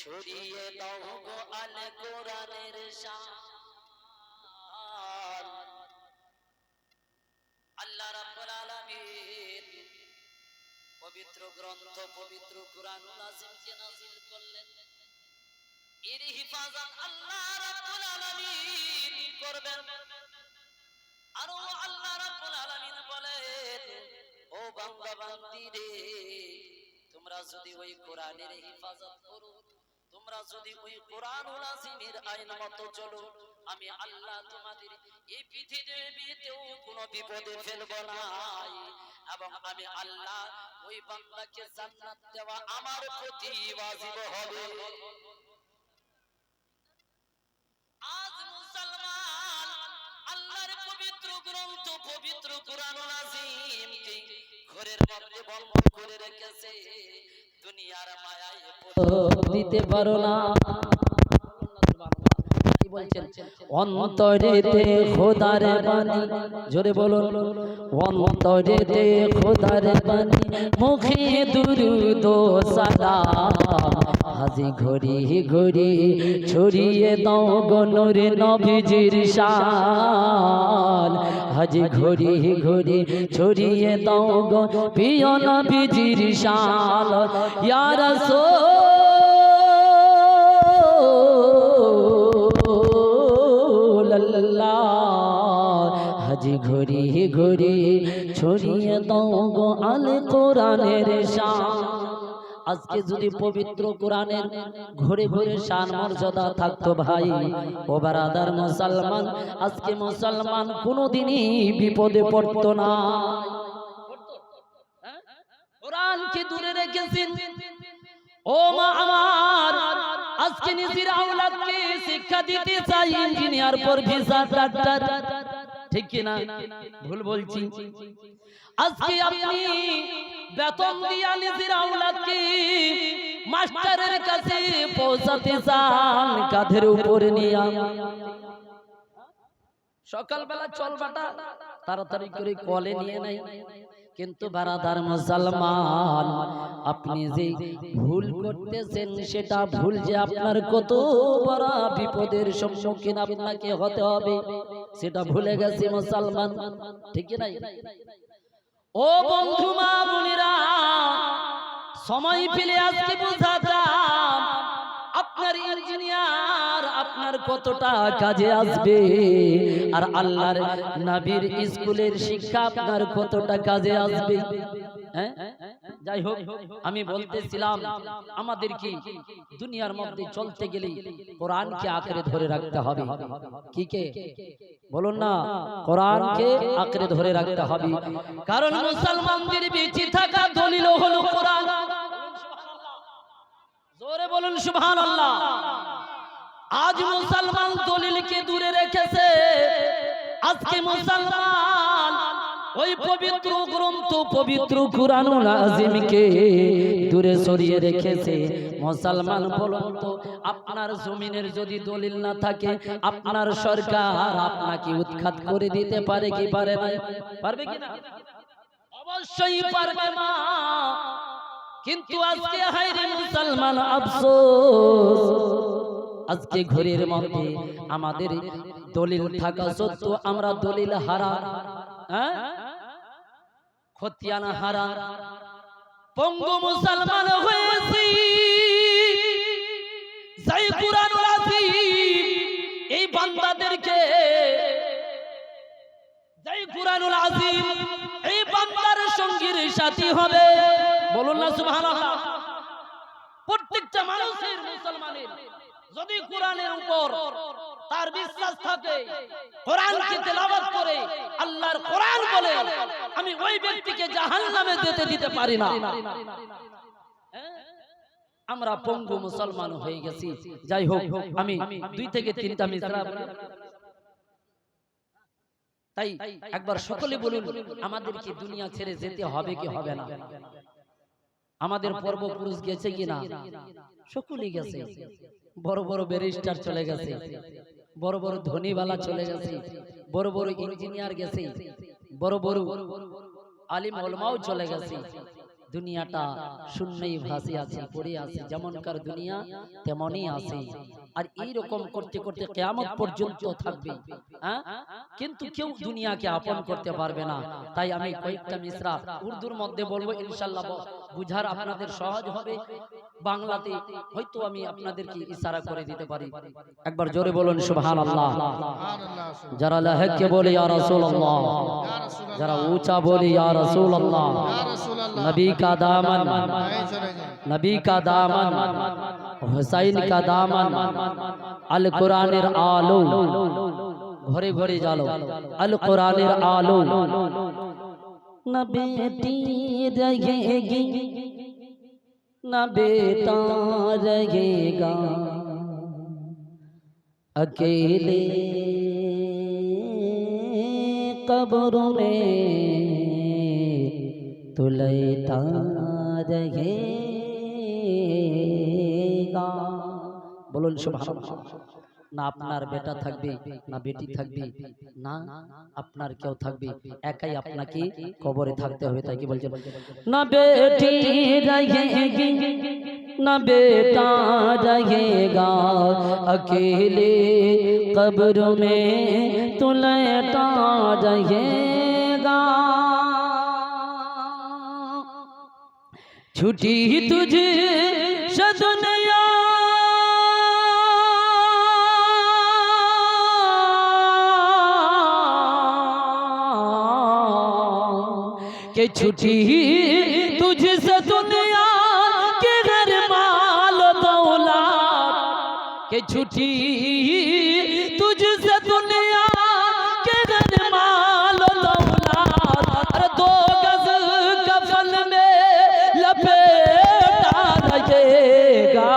ছড়িয়ে দাও গো আল কোরআনের শান। আল্লাহ রাব্বুল আলামিন পবিত্র গ্রন্থ, পবিত্র নাযিল করলেন। এর হিফাজত আল্লাহ রাব্বুল আলামিন করবেন। আরও আল্লাহ রাব্বুল আলামিন বলেন, ও বান্দা তোমরা যদি ওই কোরআনের হিফাজত তোমরা যদি ওই কোরআনুল আযীমের আইন মতো চলো, আমি আল্লাহ তোমাদের এই পৃথিবীতেও কোনো বিপদে ফেলব না। এবং আমি আল্লাহ ওই বান্দাকে জান্নাত দেওয়া আমার প্রতি ওয়াজিব হবে। আজ মুসলমান আল্লাহর পবিত্র গ্রন্থ, পবিত্র কোরআনুল আযীমকে ঘরের মধ্যে বন্ধ করে রেখেছে। দুনিয়ার মায়ায় দিতে পারো না। অন্তরেতে খোদার বাণী। জোরে বলুন। অন্তরেতে খোদার বাণী। মুখে দুরুদ সালাম। হাজি ঘড়ি ঘড়ি ছড়িয়ে দাও গনরে নবীজির শান। হাজি ঘড়ি ঘড়ি ছড়িয়ে দাও গো প্রিয় নবীজির শান। ইয়া রাসূলুল্লাহ। হাজি ঘড়ি ঘড়ি ছড়িয়ে দাও গো আল কোরআনের শান। আজকে যদি পবিত্র কোরআনের ঘুরে ঘুরে শান মর্যাদা থাকতো ভাই। ও বারাদার মুসলমান আজকে মুসলমান কোনোদিনই বিপদে পড়তো না। কোরআনকে দূরে রেখেছেন। ও মা আমার আজকে নিজের আওলাদকে শিক্ষা দিতে চাই। Engineer professor doctor. ঠিক কি না ভুল বলছি। আজকে আপনি বেতন দিয়া নিজের আওলাদকে মাস্টারের কাছে পৌঁছাতে চান কাঁধের উপরে নিয়া। সকালবেলা চলবাটা তাড়াতাড়ি করে কলে নিয়ে নাই। কিন্তু বারাদার মুসলমান আপনি যে ভুল করতেছেন সেটা ভুল যে আপনার কত বড় বিপদের সম্মুখীন আপনাকে হতে হবে। সেটা ভুলে গেছে মুসলমান। ঠিক নাই? ও বন্ধু মা বোনেরা সময় পেলে আজকে বোঝাতাম আপনার ইঞ্জিনিয়ার আপনার কতটা কাজে আসবে আর আল্লাহর নবীর স্কুলের শিক্ষা আপনার কতটা কাজে আসবে? হ্যাঁ? যাই হোক আমি বলতেছিলাম আমাদের কি দুনিয়ার মধ্যে চলতে গেলে কোরআনকে আঁকড়ে ধরে রাখতে হবে। কি কে? বলুন না কোরআনকে আঁকড়ে ধরে রাখতে হবে। কারণ মুসলমানদের বেঁচে থাকা দলিল হলো কোরআন। জোরে বলুন সুবহানাল্লাহ। আজ মুসলমান দলিলকে দূরে রেখেছে। আজকে মুসলমান ওই পবিত্র গ্রন্থ পবিত্র কুরআনুল আযীমকে দূরে সরিয়ে রেখেছে। মুসলমান বলুন তো আপনার জমিনের যদি দলিল না থাকে আপনার সরকার আপনাকে উৎখাত করে দিতে পারে কি পারে না? পারবে কি না? অবশ্যই পারবে না কিন্তু আজকে হাইরে মুসলমান আফসোস। আজকে ঘরের মধ্যে আমাদের দলিল থাকা সত্ত্বেও আমরা দলিল হারা হ্যাঁ? খতিয়ানা হারা পঙ্গু মুসলমান হয়েছি। যাই কুরআনুল আযীম এই বান্দাদেরকে। যাই কুরআনুল আযীম এই বান্দার সঙ্গীর সাথী হবে। বলুন না সুবহানাল্লাহ। প্রত্যেকটা মানুষের মুসলমানের, যদি কোরআনের উপর তার বিশ্বাস থাকে, কোরআনকে তেলাওয়াত করে আল্লাহর কোরআন বলে আমি ওই ব্যক্তিকে জাহান্নামে যেতে দিতে পারি না। হ্যাঁ? আমরা পঙ্গু মুসলমান হয়ে গেছি। যাই হোক, আমি দুই থেকে তিনটা বলি। তাই একবার সকলে বলুন, আমাদের কি দুনিয়া ছেড়ে যেতে হবে কি হবে না? আমাদের পূর্বপুরুষ গেছে কি না? সকলেই গেছে। বড় বড় ব্যারিস্টার চলে গেছে। বড় বড় ধনীওয়ালা চলে গেছে। বড় বড় ইঞ্জিনিয়ার গেছে। বড় বড় আলিম ওলমাও চলে গেছে। দুনিয়াটা শূন্যই ভাসি আছে পড়ে আছে যেমনকার দুনিয়া তেমনই আছে। আর এইরকম করতে করতে কেমন পর্যন্ত থাকবে। হ্যাঁ? হ্যাঁ? কিন্তু কেউ দুনিয়াকে আপন করতে পারবে না। তাই আমি কয়েকটা মিশ্রা উর্দুর মধ্যে বলব ইনশাল্লাহ বুঝার আপনাদের সহজ হবে। বাংলাতে হয়তো আমি আপনাদেরকে ইশারা করে দিতে পারি। একবার জোরে বলুন সুবহানাল্লাহ। যারা লাহকে বলে ইয়া রাসূলুল্লাহ। যারা ऊंचा বলে ইয়া রাসূলুল্লাহ। নবী কা দামন। নবী কা দামন। दामन हुसैन का दामन अल कुरानेर आलो ঘরে ঘরে জালো আল কোরআনের আলো না বেটি रहेगी না বেটা रहेगा अकेले कब्र में तो लेटा रहेगा বলুন সুবহানাল্লাহ না আপনার বেটা থাকবে না বেটি থাকবে না আপনার কেউ থাকবে একাই আপনাকে কবরে থাকতে হবে তাই কি বলছেন না বেটি रहेगी ना बेटा रहेगा अकेले कब्र में तू लेटा रहेगा छुट्टी तुझे کہ چھٹی تجھ سے دنیا کے گھر مال و دولت، کہ چھٹی تجھ سے دنیا کے گھر مال و دولت۔ دو گز کفن میں لپیٹا رہے گا۔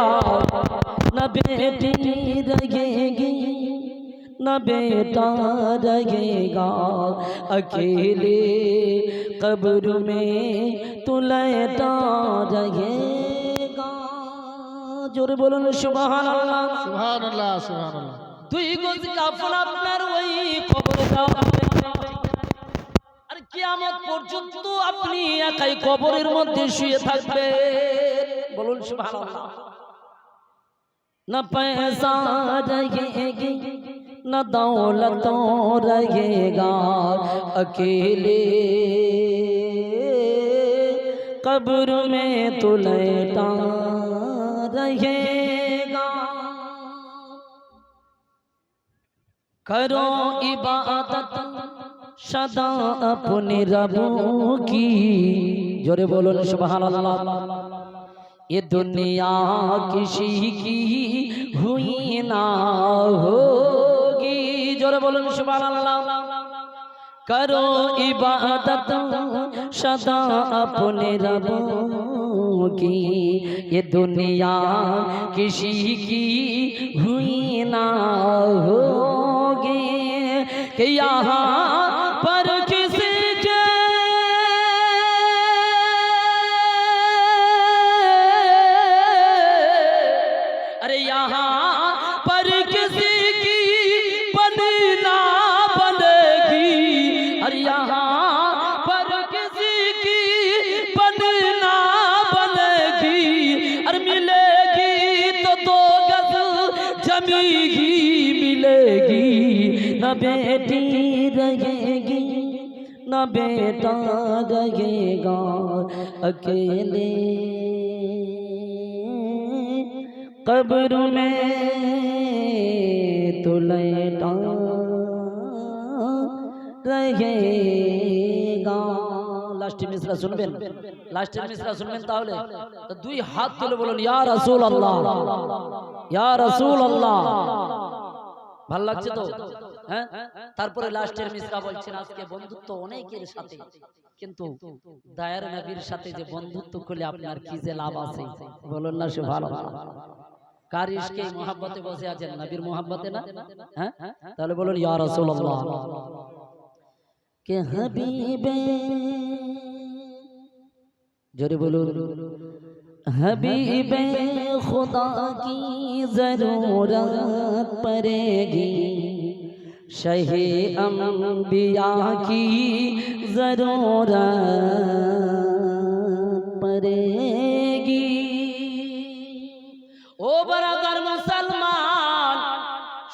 نہ بیٹی رہے گی، نہ بیٹا رہے گا۔ اکیلے कब्र में तू लेटा रहेगा জোরে বলুন সুবহানাল্লাহ সুবহানাল্লাহ সুবহানাল্লাহ দুই গজ কাফন আপনার ওই কবরে দেওয়া হবে। আর কিয়ামত পর্যন্ত আপনি একাই কবরের মধ্যে শুয়ে থাকবেন বলুন সুবহানাল্লাহ न पैसा रहेगी न दौलत रहेगा अकेले कब्र में तू लेटा रहेगा करो इबादत सदा अपने रबू की जोरे बोलो सुबहान अल्लाह ये दुनिया किसी की हुई ना होगी जोरे बोलो सुबहान अल्लाह करो इबादत सदा अपने रबू की ये दुनिया किसी की हुई ना होगी कि यहाँ बेटा रहेगा अकेले कब्र में तो लेटा रहेगा লাস্টে মিসরা শুনবেন লাস্টের মিসরা শুনবেন তাহলে তো দুই হাত তুলে বলুন ইয়া রাসূল আল্লাহ ইয়া রাসূল আল্লাহ ভাল লাগছে তো হ্যাঁ? তারপরে লাস্টের মিশ্রা বলছেন আজকে বন্ধুত্ব অনেকের সাথে। কিন্তু দায়ের নবীর সাথে যে বন্ধুত্ব করলে আপনার কি যে লাভ আছে? বলুন না সে ভালো কার বসে নবীর না? হ্যাঁ? হ্যাঁ? তাহলে বলুন ইয়া রাসূলুল্লাহ। কে হাবিবে? বলুন। কি জরুরত शहे अम्बिया की जरूरत पड़ेगी ও বারাদার মুসলমান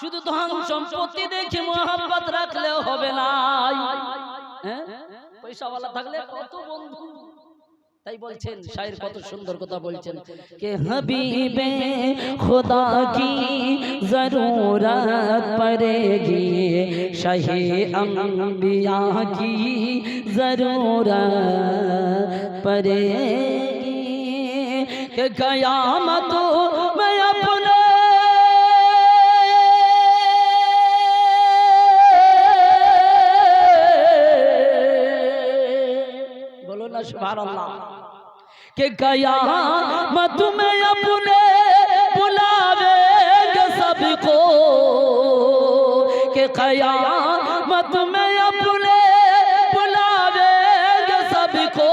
শুধু ধন সম্পত্তি দেখে মোহাম্মত রাখলেও হবে না হ্যাঁ? পয়সাওয়ালা থাকলে কত বন্ধু তাই বলছেন শায়ের কত সুন্দর কথা বলছেন। কে হবিবে খোদা কি জরুরত পড়েগি শাহি অম্বিয়া কি জরুরত পড়েগি কে কয়ামত کہ گیا مت میں اپنے بلاوے گے سب کو کہ گیا مت میں اپنے بلاوے گے سب کو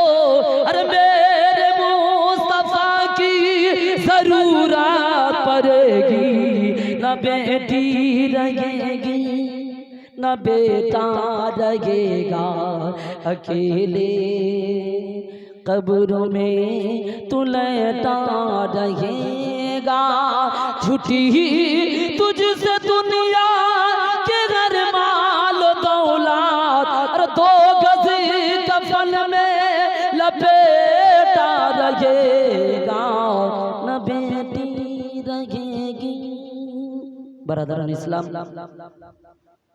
ارے میرے مصطفیٰ کی ضرورت پڑے گی، نہ بیٹی رہے گی، نہ بیٹا رہے گا اکیلے۔ कब्र में तू लेटा रहेगा छुट्टी तुझसे दुनिया के घर माल दौलत और दो गज कफन में लपेटा रहेगा न बेटी रहेगी बरदरान इस्लाम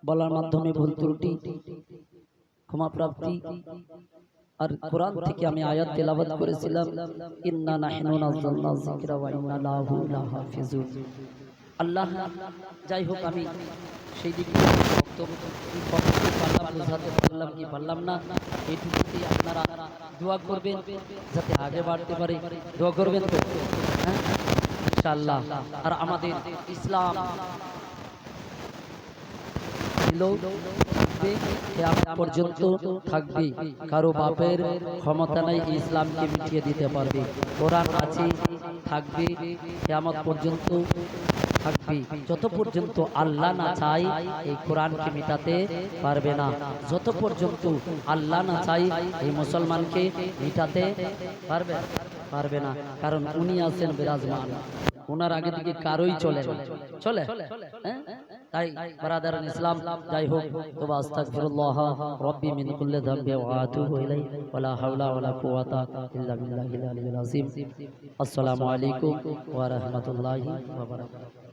বলার মাধ্যমে ভুল ত্রুটি ক্ষমা প্রাপ্তি আর কোরআন থেকে আমি আয়াত তেলাওয়াত করেছিলাম, ইন্না আল্লাহ, যাই হোক আমি সেই দিকে পারলাম না আপনারা করবেন, যাতে বাড়তে হ্যাঁ? আর আমাদের ইসলাম থাকবে পর্যন্ত থাকবে। কারও বাপের ক্ষমতা নাই ইসলামকে মিটিয়ে দিতে পারবে। কোরআন আছে, থাকবে, কিয়ামত পর্যন্ত থাকবে। যত পর্যন্ত আল্লাহ না চাই এই কোরআনকে মিটাতে পারবে না। যত পর্যন্ত আল্লাহ না চাই এই মুসলমানকে মিটাতে পারবে পারবে না। কারণ উনি আছেন বিরাজমান। ওনার আগে দিকে কারোই চলে। চলে? হ্যাঁ? তাই ব্রাদার ইসলাম, যাই হোক, তবে আস্তাগফিরুল্লাহ, রব্বি মিন কুল্লি যামবি ওয়া আতুবু ইলাইহি, ওয়ালা হাওলা ওয়ালা কুওয়াতা ইল্লা বিল্লাহিল আলিয়্যিল আযীম। আসসালামু আলাইকুম ওয়া রাহমাতুল্লাহি ওয়া বারাকাতুহু।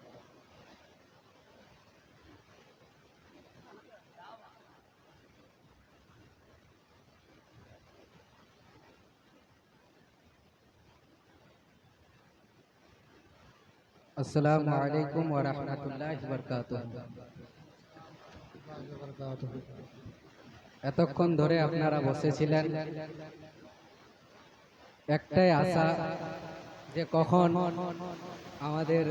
আসসালামু আলাইকুম ওয়া রাহমাতুল্লাহি ওয়া বারাকাতুহু এতক্ষণ ধরে আপনারা বসেছিলেন। একটাই আশা যে কখন আমাদের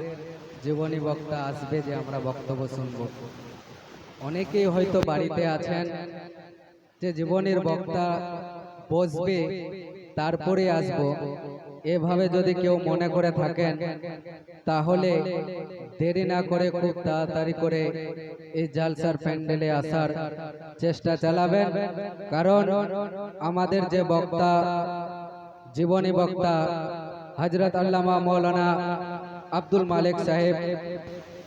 জীবনী বক্তা আসবে যে আমরা বক্তব্য শুনব। অনেকেই হয়তো বাড়িতে আছেন যে জীবনের বক্তা বসবে তারপরে আসব। এভাবে যদি কেউ মনে করে থাকেন তাহলে দেরি না করে খুব তাড়াতাড়ি করে এই জালসার প্যান্ডেলে আসার চেষ্টা চালাবেন। কারণ আমাদের যে বক্তা, জীবনী বক্তা হজরত আল্লামা মৌলানা আব্দুল মালিক সাহেব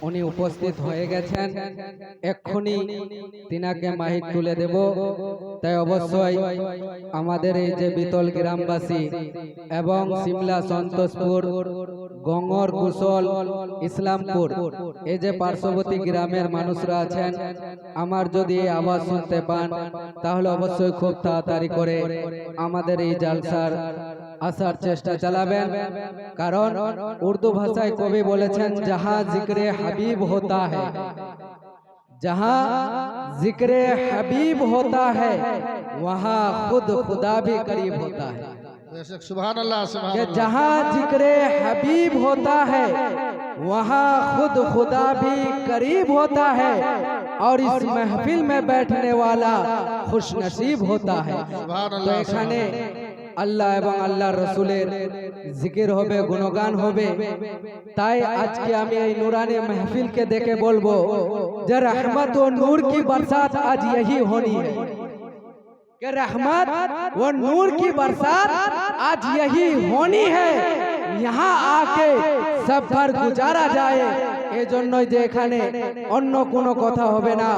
উনি উপস্থিত হয়ে গেছেন। এক্ষুনি তিনাকে মাহিক তুলে দেব। তাই অবশ্যই আমাদের এই যে বিতল গ্রামবাসী এবং সিমলা, সন্তোষপুর, গঙ্গর কুশল, ইসলামপুর, এই যে পার্শ্ববর্তী গ্রামের মানুষরা আছেন, আমার যদি এই আওয়াজ শুনতে পান, তাহলে অবশ্যই খুব তাড়াতাড়ি করে আমাদের এই জালসার আসার চেষ্টা চালাবেন। কারণ উর্দু ভাষায় কবি বলেছেন যাহা জিক্রে হাবিব হতা হ্যাঁ جہاں ذکر حبیب ہوتا ہے وہاں خود خدا بھی ہوتا ہے سبحان اللہ سبحان کہ جہاں ذکر حبیب ہوتا ہے وہاں خود خدا بھی قریب ہوتا ہے اور اس محفل میں بیٹھنے والا خوش نصیب ہوتا ہے تو ایک सुभान তো अल्लाह এখানে আল্লাহ এবং আল্লাহ রসুলের জিকির হবে গুণগান হবে তাই আজকে আমি এই নুরানি महफिल দেখে বলবো যে রহমত ও নূর की बरसात आज यही होनी है कि रहमत व नूर की बरसात आज यही होनी है यहाँ आके सब पर गुजारा যায় এই জন্যই যে এখানে অন্য কোনো কথা হবে না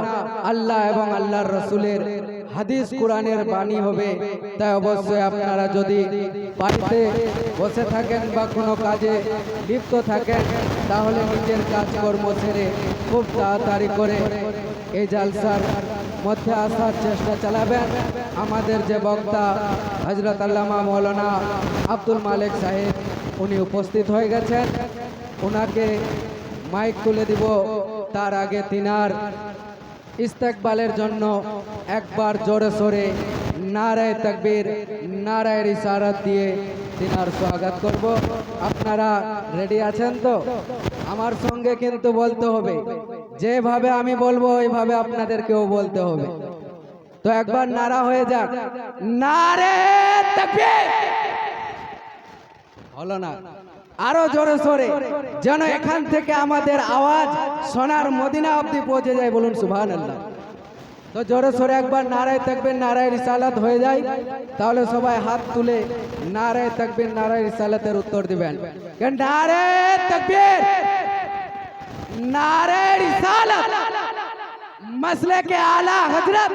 আল্লাহ এবং আল্লাহর রসুলের হাদিস কোরআনের বাণী হবে। তাই অবশ্যই আপনারা যদি বাড়িতে বসে থাকেন বা কোনো কাজে লিপ্ত থাকেন, তাহলে নিজের কাজকর্ম ছেড়ে খুব তাড়াতাড়ি করে এই জালসার মধ্যে আসার চেষ্টা চালাবেন। আমাদের যে বক্তা হজরত আল্লামা মৌলানা আব্দুল মালিক সাহেব, উনি উপস্থিত হয়ে গেছেন। ওনাকে মাইক তুলে দিব। তার আগে তিনার ইস্তেকবালের জন্য একবার জোরে সোরে নারায় তকবীর নারায়ের ইশারাত দিয়ে তিনার স্বাগত করব। আপনারা রেডি আছেন তো? আমার সঙ্গে কিন্তু বলতে হবে, যেভাবে আমি বলব ওইভাবে আপনাদেরকেও বলতে হবে। তো একবার নারা হয়ে যাক। নারে তকবীর! হলো না? আরো জোরে সোরে যেন এখান থেকে আমাদের আওয়াজ সোনার মদিনা অবধি পৌঁছে যায় বলুন সুভান আল্লাহ তো জোরে সোরে একবার নারায় থাকবেন নারায় রিসালাত হয়ে যায় তাহলে সবাই হাত তুলে নারায় থাকবেন নারায় রিসালাতের উত্তর দিবেন কেন নারে তকবীর নারে রিসালাত मसले के आला हजरत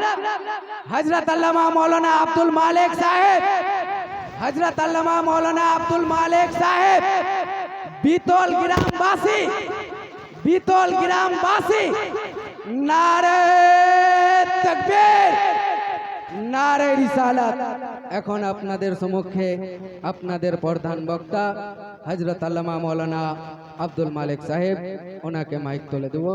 हजरत अल्लामा मौलाना अब्दुल मालिक साहेब হজরত আল্লামা মৌলানা আব্দুল মালিক সাহেব, বিতল গ্রামবাসী বিতল গ্রামবাসী, নারে তকবীর, নারে রিসালাত। এখন আপনাদের সম্মুখে আপনাদের প্রধান বক্তা হজরত আল্লামা মৌলানা আব্দুল মালিক সাহেব, ওনাকে মাইক তুলে দেব।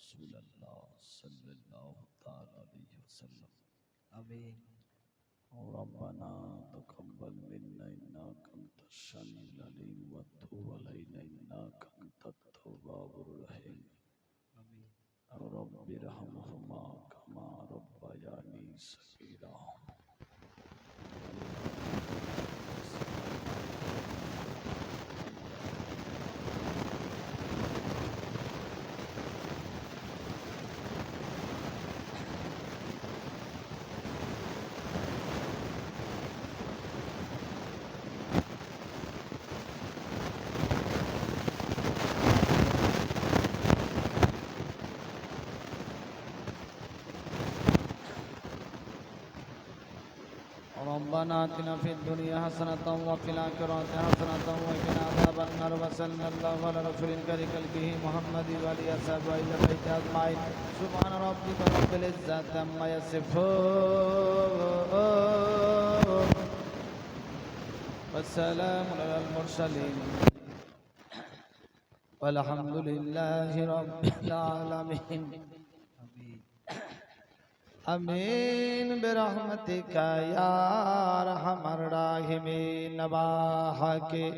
رسول اللہ صلی اللہ تعالی علیہ وسلم۔ آمین۔ ربنا تقبل منا انك انت السميع العليم وتب علينا انك انت التواب الرحيم امين رب ارحمهما كما ربياني صغيرا ربنا اتنا في الدنيا حسنة وفي الآخرة حسنة وقنا عذاب النار. وصلى الله على رسول الكريم قلبه محمد وعلى أصحابه إلى بيت أجمعين. سبحان ربك رب العزة عما يصفون. والسلام على المرسلين. والحمد لله رب العالمين. امین برحمتک یا ارحم الراحمین نباہ کے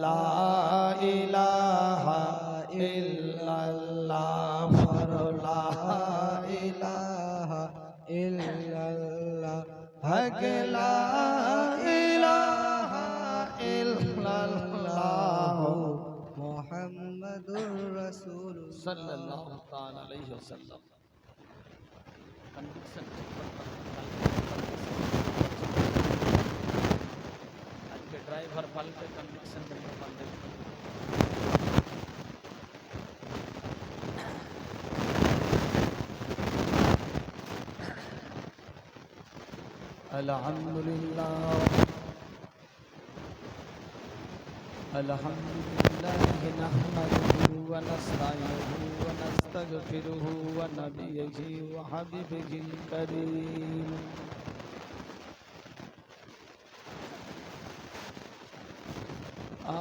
لا الہ الا اللہ فر لا الہ الا اللہ حق لا الہ الا اللہ محمد رسول صلی اللہ تعالی علیہ وسلم ڈرائیور بالکل الحمد للہ الحمد للہ نحمده ونستعينه ونستغفره ونبيه وحبيبه الكريم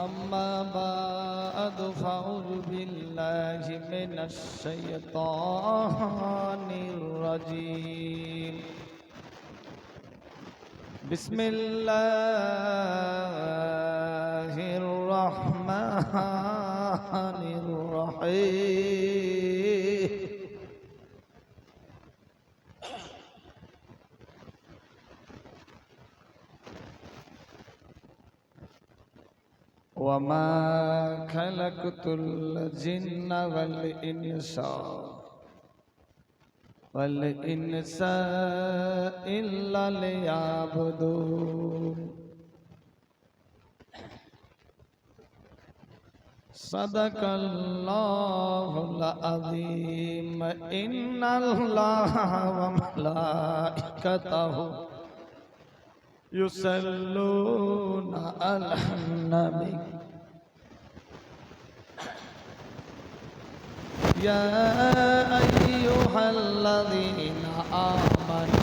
أما بعد فأعوذ بالله من الشيطان الرجيم. بسم الله الرحمن الرحيم. وما خلقت الجن والإنس والإنس إلا ليعبدون صدق الله العظيم. إن الله وملائكته يصلون على النبي. يا أيها الذين آمنوا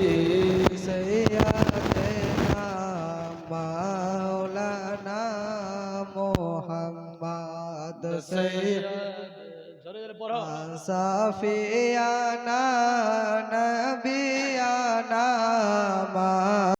সাফিয়ানা নবিয়ানা মা